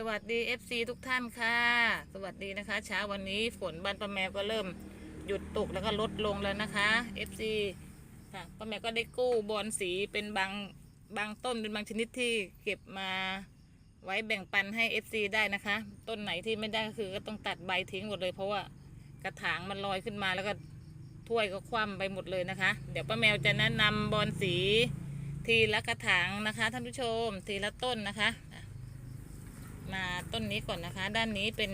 สวัสดี FC ทุกท่านค่ะ สวัสดีนะคะ เช้าวันนี้ฝนบ้านป้าแมวก็เริ่มหยุดตกแล้วก็ลดลงแล้วนะคะ FC ค่ะป้าแมวก็ได้กู้บอลสีเป็นบางบางต้นเป็นบางชนิดที่เก็บมาไว้แบ่งปันให้ FC ได้นะคะ ต้นไหนที่ไม่ได้ก็คือก็ต้องตัดใบทิ้งหมดเลย เพราะว่ากระถางมันลอยขึ้นมาแล้วก็ถ้วยก็คว่ำไปหมดเลยนะคะ เดี๋ยวป้าแมวจะแนะนำบอลสีทีละกระถางนะคะท่านผู้ชมทีละต้นนะคะ มาต้นนี้ก่อนนะคะ ด้านนี้เป็น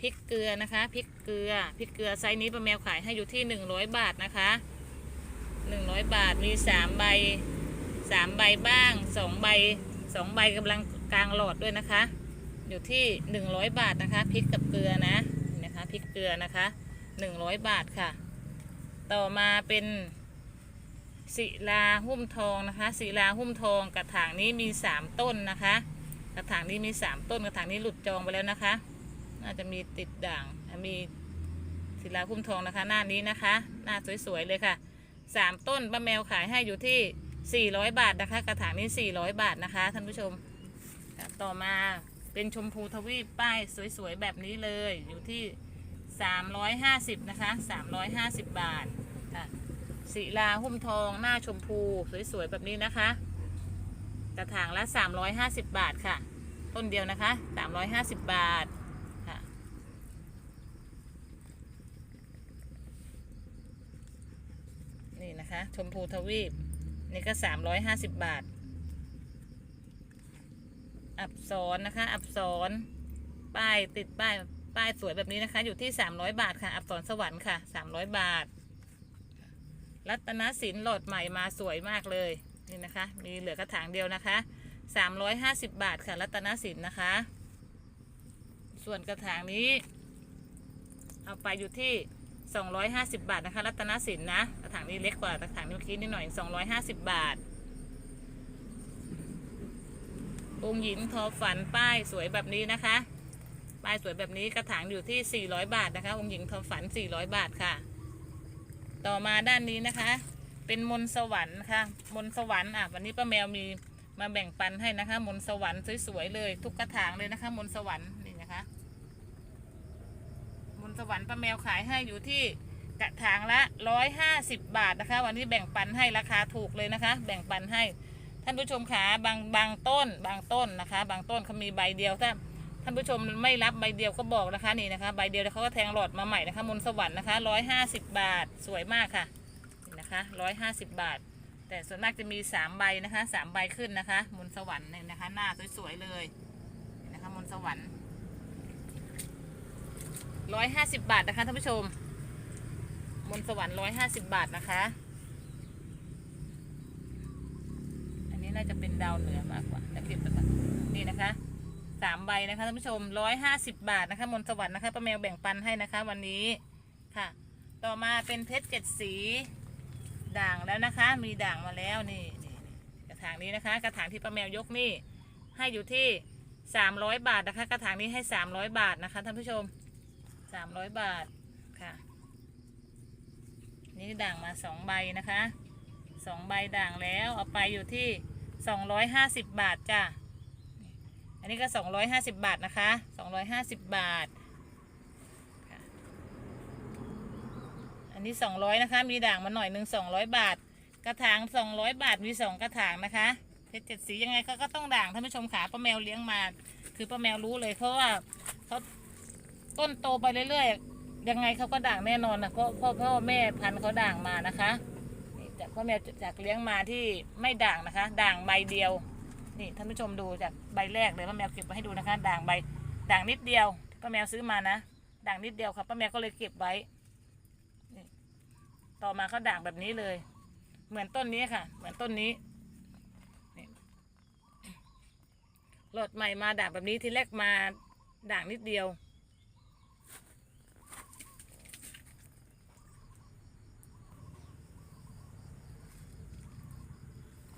พริกเกลือนะคะพริกเกลือพริกเกลือไซส์นี้ป้าแมวขายให้อยู่ที่ 100 บาทนะคะ 100 บาทมี 3 ใบ 3 ใบบ้าง 2 ใบ 2 ใบกำลังกลางหลอดด้วยนะคะ อยู่ที่ 100 บาทนะคะพริกกับเกลือนะนะคะพริกเกลือนะคะ 100 บาทค่ะ ต่อมาเป็นศิลาหุ้มทองนะคะศิลาหุ้มทองกระถางนี้มี 3 ต้นนะคะ ระถางนี้มีสามต้นกระถางนี้หลุดจองไปแล้วนะคะ น่าจะมีติดด่างมีศิลาพุ่มทองนะคะ หน้านี้นะคะ หน้าสวยๆเลยค่ะสามต้นป้าแมวขายให้อยู่ที่ 400 บาทนะคะ กระถางนี้ 400 บาทนะคะท่านผู้ชม ต่อมาเป็นชมพูทวีปป้ายสวยๆแบบนี้เลยอยู่ที่ 350 นะคะ 350 บาทค่ะศิลาหุ้มทองหน้าชมพูสวยๆแบบนี้นะคะ กระถางละ 350 บาทค่ะ ต้นเดียวนะคะ 350 บาทค่ะนี่นะคะชมพูทวีป นี่ก็ 350 บาท อับสรนนะคะ อับสรป้ายติดป้ายป้ายสวยแบบนี้นะคะ อยู่ที่ 300 บาทค่ะ อับสรสวรรค์ค่ะ 300 บาท รัตนสินหลอดใหม่มาสวยมากเลย นี่นะคะ มีเหลือกระถางเดียวนะคะ 350 บาทค่ะรัตนสินนะคะ ส่วนกระถางนี้ เอาไปอยู่ที่ 250 บาทนะคะ รัตนสินนะ กระถางนี้เล็กกว่ากระถางเมื่อกี้นิดหน่อย 250 บาท องหญิงทอฝันป้ายสวยแบบนี้นะคะ ป้ายสวยแบบนี้กระถางอยู่ที่ 400 บาทนะคะ องหญิงทอฝัน 400 บาทค่ะ ต่อมาด้านนี้นะคะ เป็นมนสวรรค์ค่ะ มนสวรรค์อะวันนี้ป้าแมวมีมาแบ่งปันให้นะคะ มนสวรรค์สวยๆเลย ทุกกระถางเลยนะคะ มนสวรรค์นี่นะคะ มนสวรรค์ป้าแมวขายให้อยู่ที่กระถางละร้อยห้าสิบบาทนะคะ วันนี้แบ่งปันให้ราคาถูกเลยนะคะ แบ่งปันให้ท่านผู้ชมขาบางบางต้น บางต้นนะคะ บางต้นเขามีใบเดียวถ้าท่านผู้ชมไม่รับใบเดียวก็บอกนะคะนี่นะคะ ใบเดียวแล้วเขาก็แทงหลอดมาใหม่นะคะ มนสวรรค์นะคะร้อยห้าสิบบาทสวยมากค่ะ นะคะร้อยห้าสิบบาท แต่ส่วนมากจะมีสามใบนะคะสามใบขึ้นนะคะ มนต์สวรรค์เนี่ยนะคะ หน้าสวยๆเลยนะคะมนต์สวรรค์ร้อยห้าสิบบาทนะคะท่านผู้ชม มนต์สวรรค์ร้อยห้าสิบบาทนะคะ อันนี้น่าจะเป็นดาวเหนือมากกว่าแต่เก็บไปก่อนนี่นะคะสามใบนะคะท่านผู้ชมร้อยห้าสิบบาทนะคะ มนต์สวรรค์นะคะป้าแมวแบ่งปันให้นะคะ วันนี้ค่ะ ต่อมาเป็นเพชรเจ็ดสี ด่างแล้วนะคะ มีด่างมาแล้วนี่นี่กระถางนี้นะคะ กระถางที่ป้าแมวยกนี่ ให้อยู่ที่สามร้อยบาทนะคะ กระถางนี้ให้สามร้อยบาทนะคะท่านผู้ชมสามร้อยบาทค่ะ นี่ด่างมาสองใบนะคะสองใบด่างแล้วเอาไปอยู่ที่สองร้อยห้าสิบบาทจ้ะอันนี้ก็สองร้อยห้าสิบบาทนะคะสองร้อยห้าสิบบาท อันนี้สองร้อยนะคะ มีด่างมาหน่อยหนึ่งสองร้อยบาท กระถางสองร้อยบาทมีสองกระถางนะคะเพชรเจ็ดสียังไงเขาก็ต้องด่างท่านผู้ชมขาป้าแมวเลี้ยงมา คือป้าแมวรู้เลยเพราะว่าเขาต้นโตไปเรื่อยๆยังไงเขาก็ด่างแน่นอนนะเพราะพ่อพ่อแม่พันธุ์เขาด่างมานะคะนี่จากพ่อแมวจากเลี้ยงมาที่ไม่ด่างนะคะ ด่างใบเดียวนี่ท่านผู้ชมดูจากใบแรกเลยป้าแมวเก็บไว้ให้ดูนะคะ ด่างใบด่างนิดเดียวป้าแมวซื้อมานะ ด่างนิดเดียวครับป้าแมวก็เลยเก็บไว้ ต่อมาเขาด่างแบบนี้เลย เหมือนต้นนี้ค่ะ เหมือนต้นนี้นี่หลดใหม่มาด่างแบบนี้ทีแรกมาด่างนิดเดียว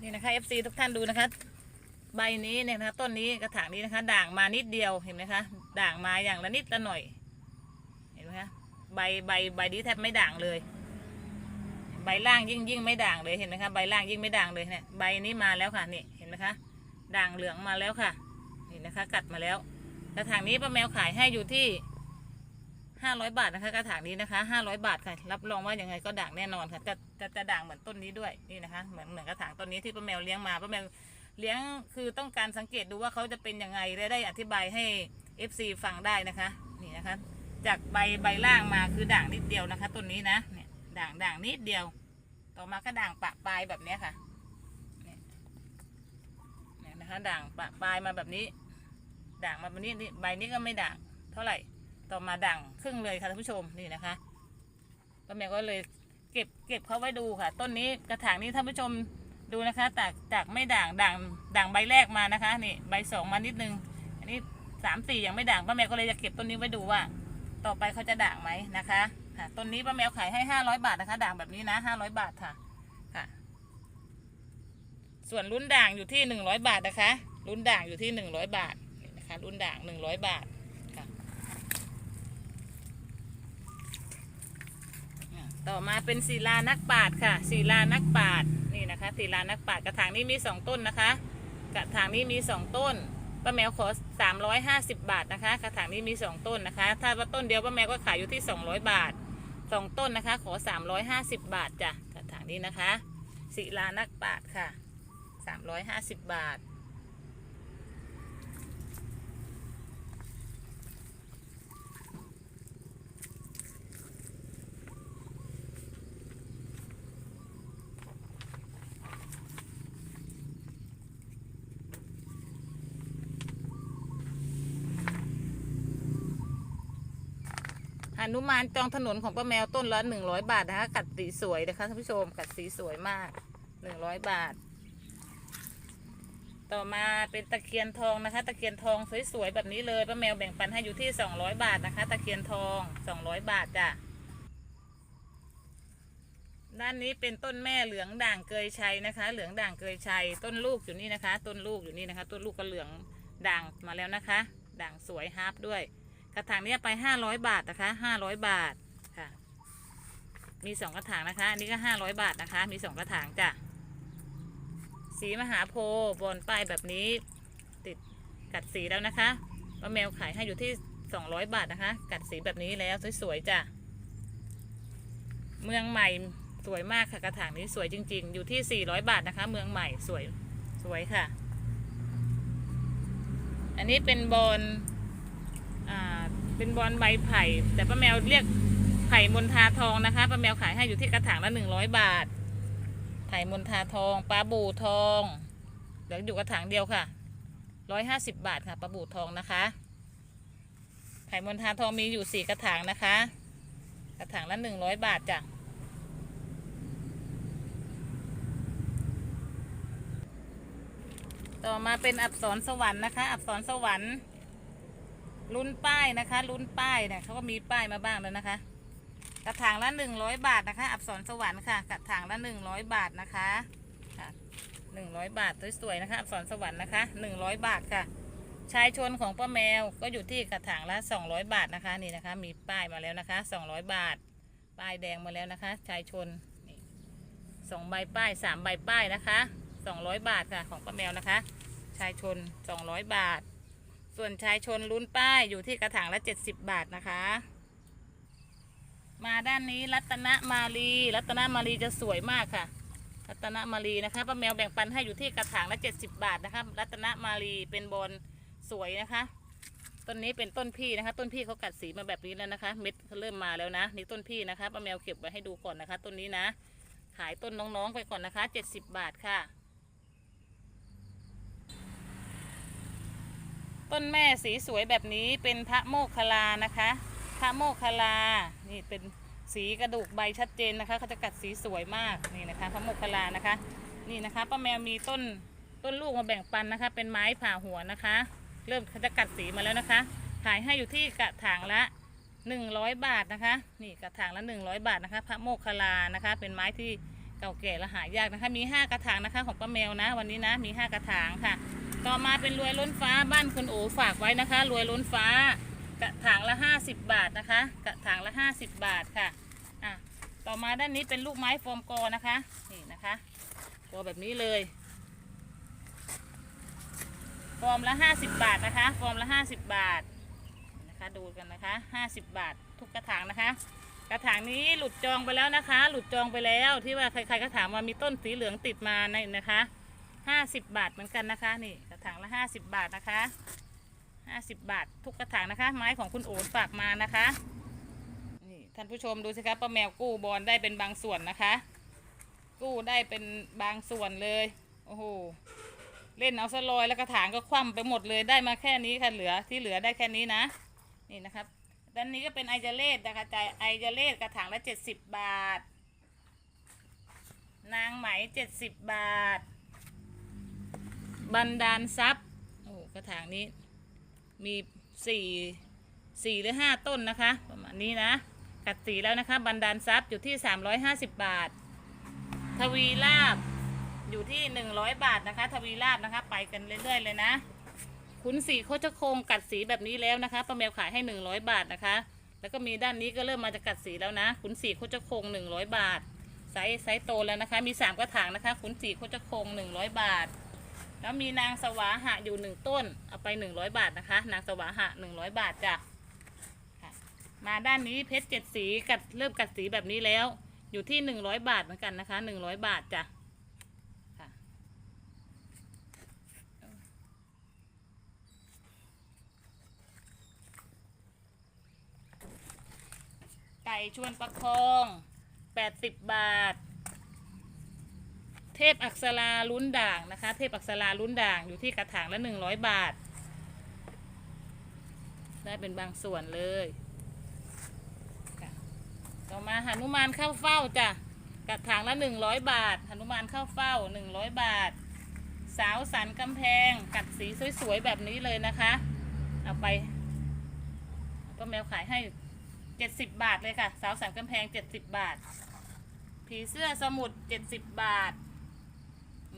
นี่นะคะ FC ทุกท่านดูนะคะ ใบนี้เนี่ยนะคะต้นนี้กระถางนี้นะคะ ด่างมานิดเดียวเห็นไหมคะด่างมาอย่างละนิดละหน่อย เห็นไหมคะใบใบใบนี้แทบไม่ด่างเลย ใบล่างยิ่งยิ่งไม่ด่างเลยเห็นไหมคะใบล่างยิ่งไม่ด่างเลยเนี่ยใบนี้มาแล้วค่ะนี่เห็นไหมคะด่างเหลืองมาแล้วค่ะนี่นะคะ กัดมาแล้วกระถางนี้ป้าแมวขายให้อยู่ที่ห้าร้อยบาทนะคะกระถางนี้นะคะห้าร้อยบาทค่ะรับรองว่ายังไงก็ด่างแน่นอนค่ะจะจะจะด่างเหมือนต้นนี้ด้วยนี่นะคะเหมือนเหมือนกระถางต้นนี้ที่ป้าแมวเลี้ยงมาป้าแมวเลี้ยงคือต้องการสังเกตดูว่าเขาจะเป็นยังไงและได้อธิบายให้ FC ฟังได้นะคะ นี่นะคะ จากใบใบล่างมาคือด่างนิดเดียวนะคะต้นนี้นะเด่างด่างนิดเดียว ต่อมาก็ด่างปะปลายแบบนี้ค่ะเนี่ยนะคะ ด่างปะปลายมาแบบนี้ ด่างมาแบบนี้นี่ใบนี้ก็ไม่ด่างเท่าไหร่ ต่อมาด่างครึ่งเลยค่ะท่านผู้ชมนี่นะคะป้าแมวก็เลยเก็บเก็บเขาไว้ดูค่ะ ต้นนี้กระถางนี้ท่านผู้ชมดูนะคะจากจากไม่ด่างด่างด่างใบแรกมานะคะนี่ใบสองมานิดนึง อันนี้สามสี่ยังไม่ด่างป้าแมวก็เลยจะเก็บต้นนี้ไว้ดูว่า ต่อไปเขาจะด่างไหมนะคะ ค่ะต้นนี้ป้าแมวขายให้ห้าร้อยบาทนะคะ ด่างแบบนี้นะห้าร้อยบาทค่ะค่ะ ส่วนรุ่นด่างอยู่ที่หนึ่งร้อยบาทนะคะรุ่นด่างอยู่ที่หนึ่งร้อยบาทนะคะรุ่นด่างหนึ่งร้อยบาทค่ะ ต่อมาเป็นศิลานักปาดค่ะศิลานักปาดนี่นะคะศิลานักปาดกระถางนี้มีสองต้นนะคะ กระถางนี้มีสองต้นป้าแมวขอ 350 บาทนะคะ กระถางนี้มีสองต้นนะคะ ถ้าว่าต้นเดียวป้าแมวก็ขายอยู่ที่ 200 บาท สองต้นนะคะ ขอสามร้อยห้าสิบบาทจ้ะกระถางนี้นะคะศิลานักปาดค่ะสามร้อยห้าสิบบาท หนุมานจองถนนของป้าแมวต้นละหนึ่งร้อยบาทนะคะกัดสีสวยนะคะท่านผู้ชมกัดสีสวยมากหนึ่งร้อยบาท ต่อมาเป็นตะเคียนทองนะคะ ตะเคียนทองสวยๆแบบนี้เลยป้าแมวแบ่งปันให้อยู่ที่สองร้อยบาทนะคะ ตะเคียนทองสองร้อยบาทจ้ะด้านนี้เป็นต้นแม่เหลืองด่างเกยชัยนะคะ เหลืองด่างเกยชัย ต้นลูกอยู่นี่นะคะ ต้นลูกอยู่นี่นะคะ ต้นลูกก็เหลืองด่างมาแล้วนะคะ ด่างสวยฮาร์ปด้วย กระถางนี้ไปห้าร้อยบาทนะคะห้าร้อยบาทค่ะ มีสองกระถางนะคะ อันนี้ก็ห้าร้อยบาทนะคะ มีสองกระถางจ้ะสีมหาโพบนป้ายแบบนี้ ติดกัดสีแล้วนะคะป้าแมวขายให้อยู่ที่สองร้อยบาทนะคะ กัดสีแบบนี้แล้วสวยๆจ้ะเมืองใหม่สวยมากค่ะกระถางนี้สวยจริง ๆ อยู่ที่สี่ร้อยบาทนะคะ เมืองใหม่สวยสวยค่ะ อันนี้เป็นบอล เป็นบอลใบไผ่ แต่ป้าแมวเรียกไผ่มณฑาทองนะคะป้าแมวขายให้อยู่ที่กระถางละหนึ่งร้อยบาท ไผ่มณฑาทองปลาบูทองเหลืออยู่กระถางเดียวค่ะร้อยห้าสิบบาทค่ะปลาบูทองนะคะ ไผ่มณฑาทองมีอยู่สี่กระถางนะคะ กระถางละหนึ่งร้อยบาทจ้ะต่อมาเป็นอับสรสวรรค์นะคะ อับสรสวรรค์ ลุ้นป้ายนะคะ ลุ้นป้ายเนี่ยเขาก็มีป้ายมาบ้างแล้วนะคะ กระถางละหนึ่งร้อยบาทนะคะ อับสรสวรรค์ค่ะ กระถางละหนึ่งร้อยบาทนะคะหนึ่งร้อยบาทสวยๆนะคะ อับสรสวรรค์นะคะหนึ่งร้อยบาทค่ะ ชายชนของป้าแมวก็อยู่ที่กระถางละสองร้อยบาทนะคะนี่นะคะ มีป้ายมาแล้วนะคะสองร้อยบาท ป้ายแดงมาแล้วนะคะ ชายชนสองใบป้ายสามใบป้ายนะคะสองร้อยบาทค่ะ ของป้าแมวนะคะ ชายชนสองร้อยบาท ส่วนชายชนลุ้นป้ายอยู่ที่กระถางละ 70 บาทนะคะ มาด้านนี้รัตนมาลี รัตนมาลีจะสวยมากค่ะ รัตนมาลีนะคะป้าแมวแบ่งปันให้อยู่ที่กระถางละ 70 บาทนะคะรัตนมาลีเป็นบอลสวยนะคะต้นนี้เป็นต้นพี่นะคะ ต้นพี่เขากัดสีมาแบบนี้แล้วนะคะ เม็ดเขาเริ่มมาแล้วนะ นี่ต้นพี่นะคะป้าแมวเก็บไว้ให้ดูก่อนนะคะ ต้นนี้นะ ขายต้นน้องๆไปก่อนนะคะ 70 บาทค่ะ ต้นแม่สีสวยแบบนี้เป็นพระโมคคลานะคะ พระโมคคลา นี่เป็นสีกระดูกใบชัดเจนนะคะเขาจะกัดสีสวยมากนี่นะคะ พระโมคคลานะคะ นี่นะคะป้าแมวมีต้นต้นลูกมาแบ่งปันนะคะ เป็นไม้ผ่าหัวนะคะ เริ่มเขาจะกัดสีมาแล้วนะคะ ขายให้อยู่ที่กระถางละ 100 บาทนะคะ นี่กระถางละ 100 บาทนะคะ พระโมคคัลลานะคะ เป็นไม้ที่เก่าแก่และหายากนะคะ มี 5 กระถางนะคะ ของป้าแมวนะ วันนี้นะ มี 5 กระถางค่ะ ต่อมาเป็นรวยล้นฟ้าบ้านคุณโอฝากไว้นะคะ รวยล้นฟ้ากระถางละ 50 บาทนะคะ กระถางละ 50 บาทค่ะอะ ต่อมาด้านนี้เป็นลูกไม้โฟมกอนะคะนี่นะคะกอแบบนี้เลยฟอร์มละห้าสิบบาทนะคะฟอร์มละห้าสิบบาทนะคะดูกันนะคะห้าสิบบาท ทุกกระถางนะคะ กระถางนี้หลุดจองไปแล้วนะคะ หลุดจองไปแล้วที่ว่าใครๆก็ถามว่ามีต้นสีเหลืองติดมาในนะคะห้าสิบบาทเหมือนกันนะคะนี่ ถางละห้าสิบบาทนะคะห้าสิบบาท ทุกกระถางนะคะ ไม้ของคุณโอ๋ฝากมานะคะนี่ท่านผู้ชมดูสิคะป้าแมวกู้บอลได้เป็นบางส่วนนะคะ กู้ได้เป็นบางส่วนเลยโอ้โหเล่นเอาสลอยแล้วกระถางก็คว่ำไปหมดเลยได้มาแค่นี้ค่ะเหลือที่เหลือได้แค่นี้นะ นี่นะครับด้านนี้ก็เป็นไอเจเลสนะคะใจไอเจเลสกระถางละเจ็ดสิบบาท นางไหมเจ็ดสิบบาท บันดาลทรัพย์โอ้กระถางนี้มีสี่สี่หรือห้าต้นนะคะ ประมาณนี้นะกัดสีแล้วนะคะ บันดาลทรัพย์อยู่ที่สามร้อยห้าสิบบาท ทวีลาบอยู่ที่หนึ่งร้อยบาทนะคะ ทวีลาบนะคะ ไปกันเรื่อยๆเลยนะขุนสีโคชโคงกัดสีแบบนี้แล้วนะคะป้าแมวขายให้หนึ่งร้อยบาทนะคะ แล้วก็มีด้านนี้ก็เริ่มมาจะกัดสีแล้วนะขุนสีโคชโคงหนึ่งร้อยบาทไซส์ไซส์โตแล้วนะคะ มีสามกระถางนะคะขุนสีโคชโคงหนึ่งร้อยบาท แล้วมีนางสวาหะอยู่หนึ่งต้น เอาไปหนึ่งร้อยบาทนะคะ นางสวาหะหนึ่งร้อยบาทจ้ะมาด้านนี้เพชรเจ็ดสีกัดเริ่มกัดสีแบบนี้แล้ว อยู่ที่หนึ่งร้อยบาทเหมือนกันนะคะหนึ่งร้อยบาทจ้ะไก่ชวนประคองแปดสิบบาท ทพอักษราลุ้นด่างนะคะ เทพอักษราลุ้นด่างอยู่ที่กระถางละหนึ่งร้อยบาท ได้เป็นบางส่วนเลยต่อมาหนุมานเข้าเฝ้าจ้ะกระถางละหนึ่งร้อยบาทหนุมานเข้าเฝ้าหนึ่งร้อยบาท สาวสันกำแพงกัดสีสวยๆแบบนี้เลยนะคะ เอาไปป้าแมวขายให้เจ็ดสิบบาทเลยค่ะ สาวสันกำแพงเจ็ดสิบบาท ผีเสื้อสมุดเจ็ดสิบบาท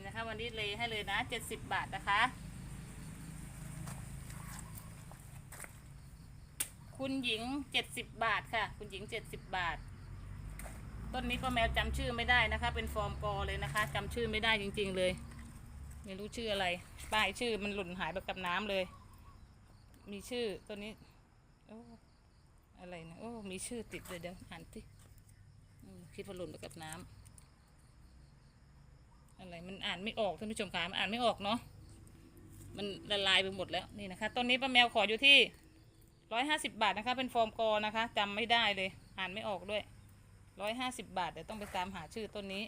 นะคะ วันนี้เลยให้เลยนะเจ็ดสิบบาทนะคะ คุณหญิงเจ็ดสิบบาทค่ะ คุณหญิงเจ็ดสิบบาท ต้นนี้ป้าแมวจำชื่อไม่ได้นะคะ เป็นฟอร์มกอเลยนะคะจำชื่อไม่ได้จริง ๆเลย ไม่รู้ชื่ออะไร ป้ายชื่อมันหล่นหายไปกับน้ำเลย มีชื่อต้นนี้โอ้อะไรนะโอ้มีชื่อติดเลยเดี๋ยวอ่านที่คิดว่าหล่นไปกับน้ำ อะไรมันอ่านไม่ออกท่านผู้ชมคะมันอ่านไม่ออกเนาะมันละลายไปหมดแล้วนี่นะคะต้นนี้ป้าแมวขออยู่ที่ร้อยห้าสิบาทนะคะ เป็นฟอร์มกอนะคะจำไม่ได้เลย อ่านไม่ออกด้วยร้อยห้าสิบาทเดี๋ยวต้องไปตามหาชื่อต้นนี้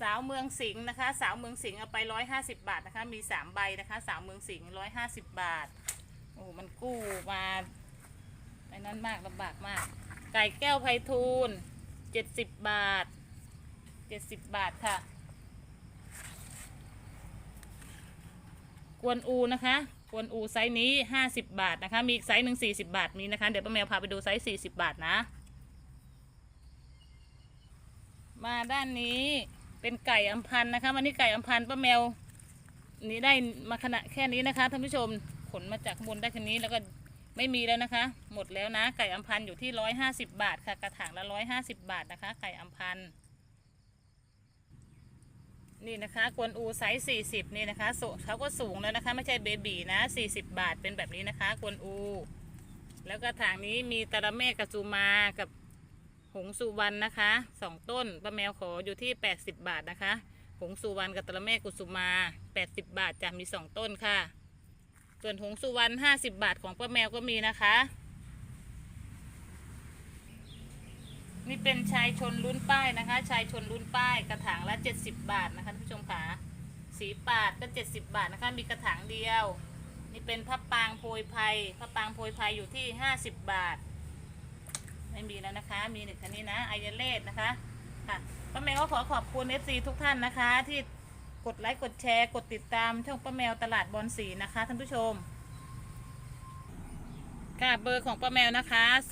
สาวเมืองสิงห์นะคะ สาวเมืองสิงห์เอาไปร้อยห้าสิบาทนะคะ มีสามใบนะคะ สาวเมืองสิงห์ร้อยห้าสิบบาทโอ้มันกู้มาไอ้นั้นมากลำบากมาก ไก่แก้วไพฑูรย์เจ็ดสิบบาทเจ็ดสิบบาทค่ะ กวนอูนะคะ กวนอูไซส์นี้ห้าสิบบาทนะคะ มีอีกไซส์หนึ่งสี่สิบาทมีนะคะ เดี๋ยวป้าแมวพาไปดูไซส์สี่สิบาทนะ มาด้านนี้เป็นไก่อัมพันนะคะ วันนี้ไก่อัมพันป้าแมว นี้ได้มาขณะแค่นี้นะคะท่านผู้ชมขนมาจากข้างบนได้แค่นี้แล้วก็ ไม่มีแล้วนะคะ หมดแล้วนะ ไก่อัมพันธ์อยู่ที่ร้อยห้าสิบบาทค่ะ กระถางละร้อยห้าสิบบาทนะคะ ไก่อัมพันธ์นี่นะคะกวนอูไซส์สี่สิบนี่นะคะเขาก็สูงแล้วนะคะ ไม่ใช่เบบีนะสี่สิบบาทเป็นแบบนี้นะคะกวนอู แล้วกระถางนี้มีตะระเมกกระจูมากับหงสุวรรณนะคะสองต้นป้าแมวขออยู่ที่80บาทนะคะ หงสุวรรณกับตะละแม่กุสุมา80บาทจะมีสองต้นค่ะ ส่วนหงสุวรรณ50บบาทของป้าแมวก็มีนะคะ นี่เป็นชายชนลุ้นป้ายนะคะ ชายชนลุ้นป้ายกระถางละ70บบาทนะคะท่านผู้ชมค่ะสีปาดก็70บาทนะคะ มีกระถางเดียว นี่เป็นพับปางโพยไพรพับปางโพยไพรอยู่ที่50บบาท ไม่มีแล้วนะคะ มีหนึ่งคันนี้นะไอเยเลสนะคะค่ะป้าแมวก็ขอขอบคุณ FC ทุกท่านนะคะที่ กดไลค์กดแชร์ กดติดตามช่องป้าแมวตลาดบอลสีนะคะท่านผู้ชม ค่ะเบอร์ของป้าแมวนะคะ 093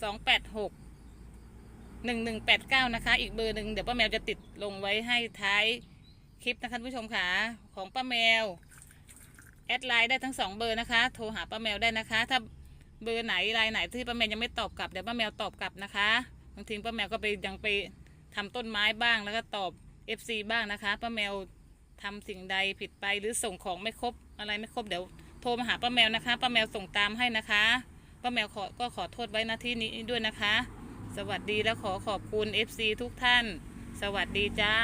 286 1189 นะคะ อีกเบอร์หนึ่งเดี๋ยวป้าแมวจะติดลงไว้ให้ท้ายคลิปนะคะท่านผู้ชมค่ะของป้าแมวแอดไลน์ได้ทั้งสองเบอร์นะคะ โทรหาป้าแมวได้นะคะ ถ้าเบอร์ไหนไลน์ไหนที่ป้าแมวยังไม่ตอบกลับเดี๋ยวป้าแมวตอบกลับนะคะบางทีป้าแมวก็ไปยังไปทำต้นไม้บ้างแล้วก็ตอบ FC บ้างนะคะป้าแมวทำสิ่งใดผิดไปหรือส่งของไม่ครบอะไรไม่ครบเดี๋ยวโทรมาหาป้าแมวนะคะป้าแมวส่งตามให้นะคะป้าแมวขอก็ขอโทษไว้นาที่นี้ด้วยนะคะ สวัสดีและขอขอบคุณ FC ทุกท่าน สวัสดีจ้า